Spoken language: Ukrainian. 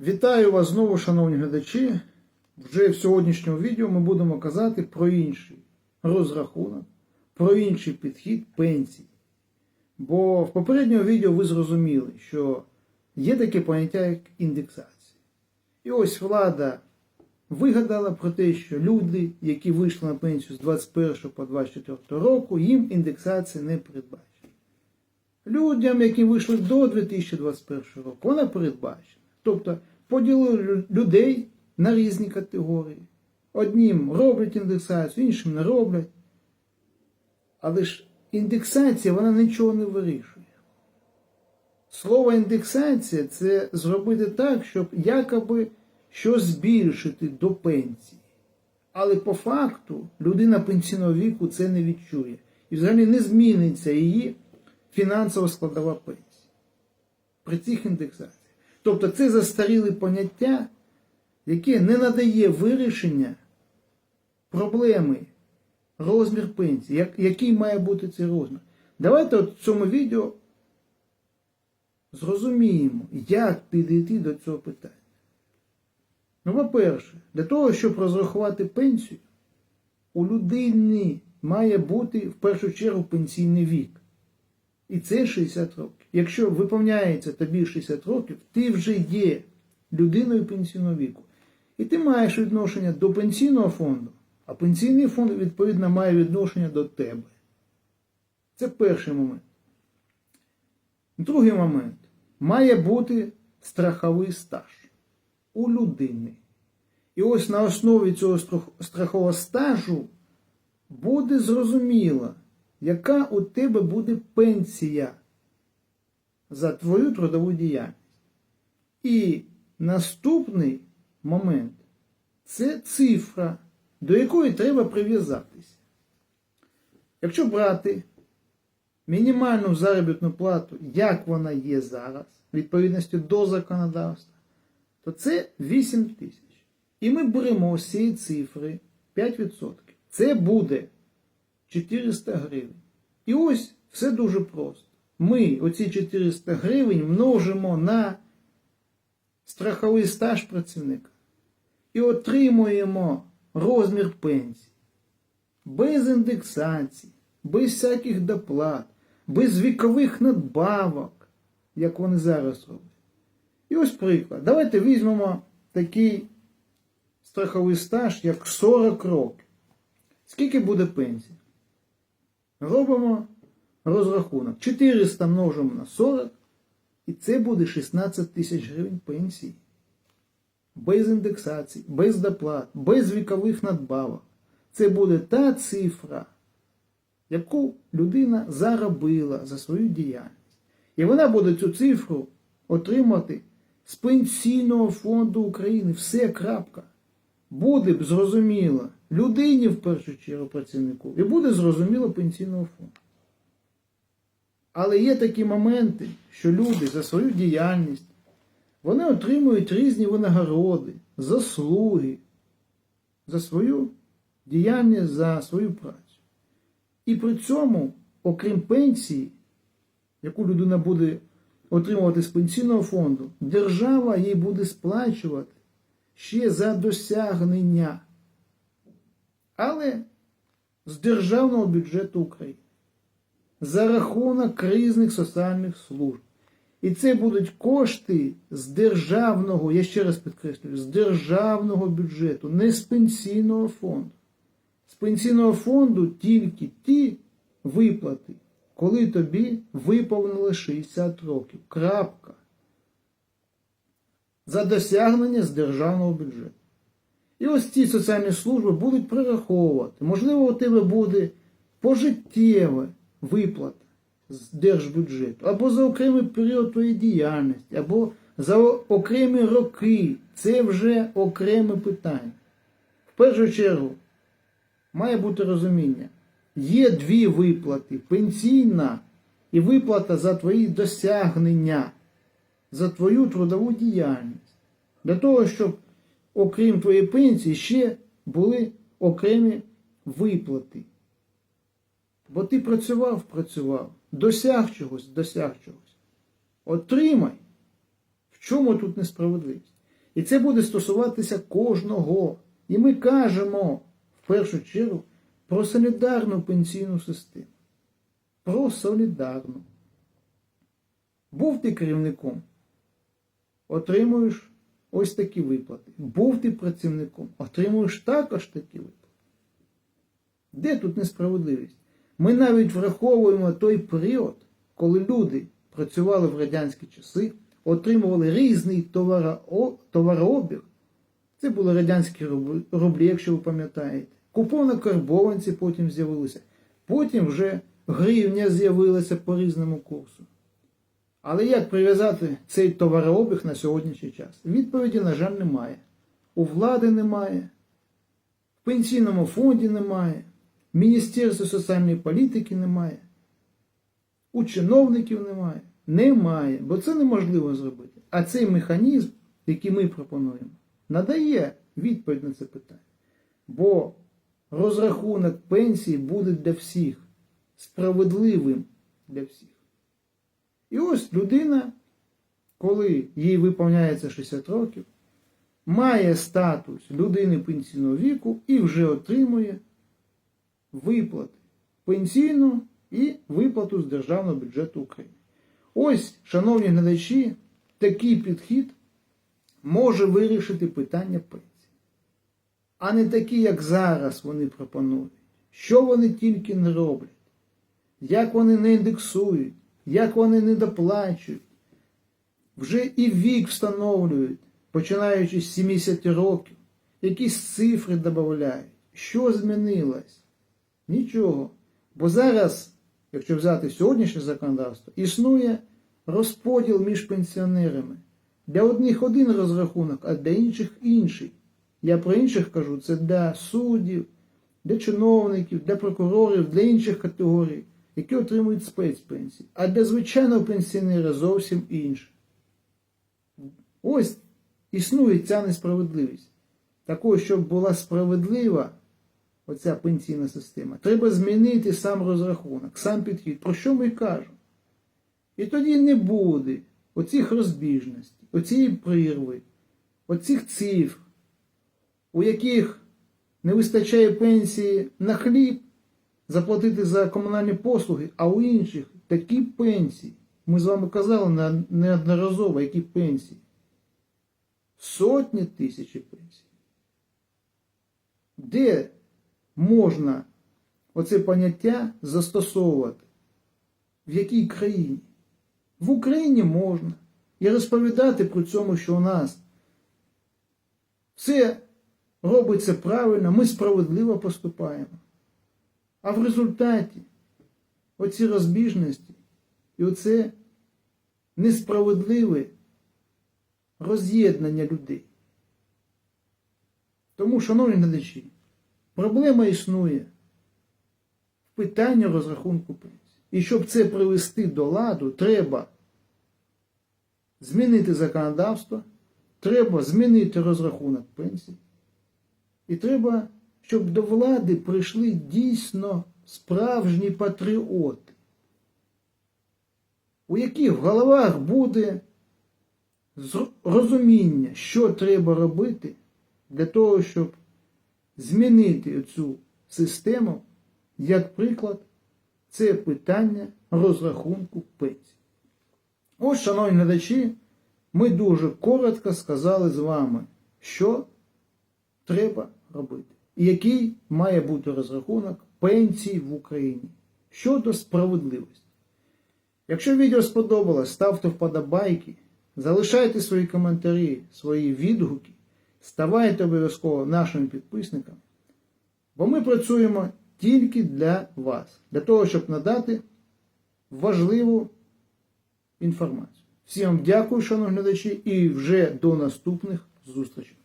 Вітаю вас знову, шановні глядачі. Вже в сьогоднішньому відео ми будемо казати про інший розрахунок, про інший підхід пенсій. Бо в попередньому відео ви зрозуміли, що є таке поняття як індексація. І ось влада вигадала про те, що люди, які вийшли на пенсію з 21 по 24 року, їм індексація не передбачена. Людям, які вийшли до 2021 року, вона передбачена. Тобто поділили людей на різні категорії. Однім роблять індексацію, іншим не роблять. Але ж індексація вона нічого не вирішує. Слово індексація це зробити так, щоб якоби щось збільшити до пенсії. Але по факту людина пенсійного віку це не відчує. І взагалі не зміниться її фінансова складова пенсії при цих індексаціях. Тобто це застаріле поняття, яке не надає вирішення проблеми розмір пенсії, як, який має бути цей розмір. Давайте от в цьому відео зрозуміємо, як підійти до цього питання. Ну, по-перше, для того, щоб розрахувати пенсію, у людини має бути в першу чергу пенсійний вік. І це 60 років. Якщо виповняється тобі 60 років, ти вже є людиною пенсійного віку. І ти маєш відношення до пенсійного фонду, а пенсійний фонд, відповідно, має відношення до тебе. Це перший момент. Другий момент. Має бути страховий стаж у людини. І ось на основі цього страхового стажу буде зрозуміло, яка у тебе буде пенсія за твою трудову діяльність. І наступний момент це цифра, до якої треба прив'язатися. Якщо брати мінімальну заробітну плату, як вона є зараз, відповідності до законодавства, то це 8 тисяч. І ми беремо з цієї цифри 5%. Це буде 400 гривень. І ось все дуже просто. Ми оці 400 гривень множимо на страховий стаж працівника і отримуємо розмір пенсії. Без індексації, без всяких доплат, без вікових надбавок, як вони зараз роблять. І ось приклад. Давайте візьмемо такий страховий стаж, як 40 років. Скільки буде пенсія? Робимо розрахунок. 400 множимо на 40, і це буде 16 тисяч гривень пенсії. Без індексації, без доплат, без вікових надбавок. Це буде та цифра, яку людина заробила за свою діяльність. І вона буде цю цифру отримати з Пенсійного фонду України. Все крапка. Буде б зрозуміло людині в першу чергу працівнику, і буде зрозуміло пенсійного фонду. Але є такі моменти, що люди за свою діяльність вони отримують різні винагороди, заслуги за свою діяльність, за свою працю. І при цьому, окрім пенсії, яку людина буде отримувати з пенсійного фонду, держава їй буде сплачувати ще за досягнення, але з державного бюджету України за рахунок різних соціальних служб. І це будуть кошти з державного, я ще раз підкреслюю, з державного бюджету, не з пенсійного фонду. З пенсійного фонду тільки ті виплати, коли тобі виповнили 60 років. Крапка. За досягнення з державного бюджету. І ось ці соціальні служби будуть прораховувати. Можливо, у тебе буде пожиттєва виплата з держбюджету, або за окремий період твоєї діяльності, або за окремі роки. Це вже окреме питання. В першу чергу, має бути розуміння. Є дві виплати: пенсійна і виплата за твої досягнення, за твою трудову діяльність. Для того, щоб, окрім твоєї пенсії, ще були окремі виплати. Бо ти працював, працював, досяг чогось, досяг чогось. Отримай. В чому тут несправедливість? І це буде стосуватися кожного. І ми кажемо в першу чергу про солідарну пенсійну систему. Про солідарну. Був ти керівником, отримуєш ось такі виплати. Був ти працівником, отримуєш також такі виплати. Де тут несправедливість? Ми навіть враховуємо той період, коли люди працювали в радянські часи, отримували різний товарообіг. Це були радянські рублі, якщо ви пам'ятаєте. Куповно-карбованці потім з'явилися. Потім вже гривня з'явилася по різному курсу. Але як прив'язати цей товарообіг на сьогоднішній час? Відповіді, на жаль, немає. У влади немає, в пенсійному фонді немає, в Міністерстві соціальної політики немає, у чиновників немає. Немає, бо це неможливо зробити. А цей механізм, який ми пропонуємо, надає відповідь на це питання. Бо розрахунок пенсії буде для всіх справедливим для всіх. І ось людина, коли їй виповняється 60 років, має статус людини пенсійного віку і вже отримує виплати пенсійну і виплату з державного бюджету України. Ось, шановні глядачі, такий підхід може вирішити питання пенсії. А не такі, як зараз вони пропонують. Що вони тільки не роблять, як вони не індексують, як вони не доплачують. Вже і вік встановлюють, починаючи з 70 років, якісь цифри додають. Що змінилось? Нічого. Бо зараз, якщо взяти сьогоднішнє законодавство, існує розподіл між пенсіонерами. Для одних один розрахунок, а для інших інший. Я про інших кажу, це для суддів, для чиновників, для прокурорів, для інших категорій, які отримують спецпенсії. А для звичайного пенсіонера зовсім інше. Ось існує ця несправедливість. Такою, щоб була справедлива оця пенсійна система, треба змінити сам розрахунок, сам підхід. Про що ми кажемо? І тоді не буде оцих розбіжностей, оцієї прірви, оцих цифр, у яких не вистачає пенсії на хліб, заплатити за комунальні послуги, а у інших такі пенсії. Ми з вами казали неодноразово, які пенсії. Сотні тисяч пенсій. Де можна оце поняття застосовувати? В якій країні? В Україні можна. І розповідати про цьому, що у нас все робиться правильно, ми справедливо поступаємо. А в результаті оці розбіжності і оце несправедливе роз'єднання людей. Тому, шановні глядачі, проблема існує в питанні розрахунку пенсії. І щоб це привести до ладу, треба змінити законодавство, треба змінити розрахунок пенсії. І треба, щоб до влади прийшли дійсно справжні патріоти, у яких в головах буде розуміння, що треба робити для того, щоб змінити цю систему, як приклад, це питання розрахунку пенсій. Ось, шановні глядачі, ми дуже коротко сказали з вами, що треба робити. Який має бути розрахунок пенсій в Україні щодо справедливості. Якщо відео сподобалось, ставте вподобайки, залишайте свої коментарі, свої відгуки, ставайте обов'язково нашими підписниками, бо ми працюємо тільки для вас, для того, щоб надати важливу інформацію. Всім дякую, шановні глядачі, і вже до наступних зустрічей.